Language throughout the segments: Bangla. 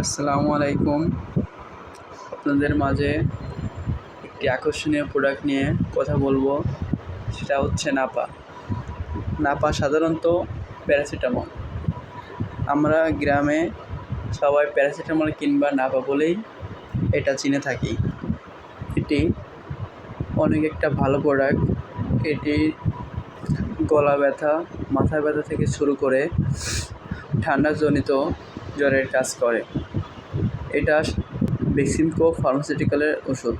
আসসালামু আলাইকুম। আপনাদের মাঝে একটি আকর্ষণীয় প্রোডাক্ট নিয়ে কথা বলব, সেটা হচ্ছে নাপা। নাপা সাধারণত প্যারাসিটামল। আমরা গ্রামে সবাই প্যারাসিটামল কিংবা নাপা বলেই এটা চিনে থাকি। এটি অনেক একটা ভালো প্রোডাক্ট এটি গলা ব্যথা, মাথা ব্যথা থেকে শুরু করে ঠান্ডাজনিত জ্বরের কাজ করে। এটা বেক্সিমকো ফার্মাসিউটিক্যালের ওষুধ।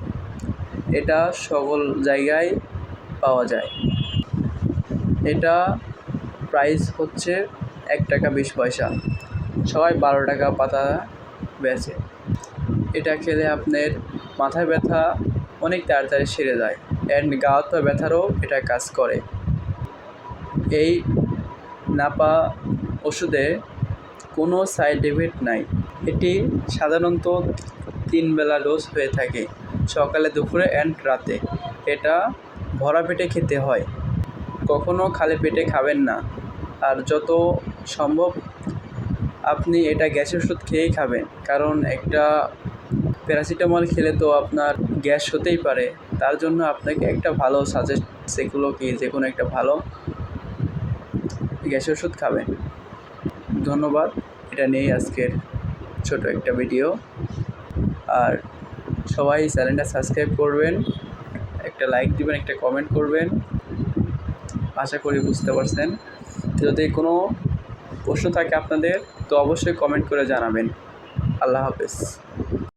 এটা সকল জায়গায় পাওয়া যায়। এটা প্রাইস হচ্ছে এক টাকা বিশ পয়সা। সবাই বারো টাকা পাতা বেচে। এটা খেলে আপনার মাথায় ব্যথা অনেক তাড়াতাড়ি সেরে যায় অ্যান্ড গা ব্যথারও এটা কাজ করে। এই নাপা ওষুধে কোনো সাইড এফেক্ট নাই। এটি সাধারণত তিন বেলা ডোজ হয়ে থাকে, সকালে, দুপুরে অ্যান্ড রাতে। এটা ভরা পেটে খেতে হয়। কখনও খালি পেটে খাবেন না। আর যত সম্ভব আপনি এটা গ্যাসের ওষুধ খেয়েই খাবেন, কারণ একটা প্যারাসিটামল খেলে তো আপনার গ্যাস হতেই পারে। তার জন্য আপনাকে একটা ভালো সাজেস্ট সেগুলো কি যে কোনো একটা ভালো গ্যাসের ওষুধ খাবেন। ধন্যবাদ। এটা নিয়েই আজকের ছোট একটা ভিডিও। আর সবাই চ্যানেলটা সাবস্ক্রাইব করবেন, একটা লাইক দিবেন, একটা কমেন্ট করবেন। আশা করি বুঝতে পারছেন। যদি কোনো প্রশ্ন থাকে আপনাদের, তো অবশ্যই কমেন্ট করে জানাবেন। আল্লাহ হাফেজ।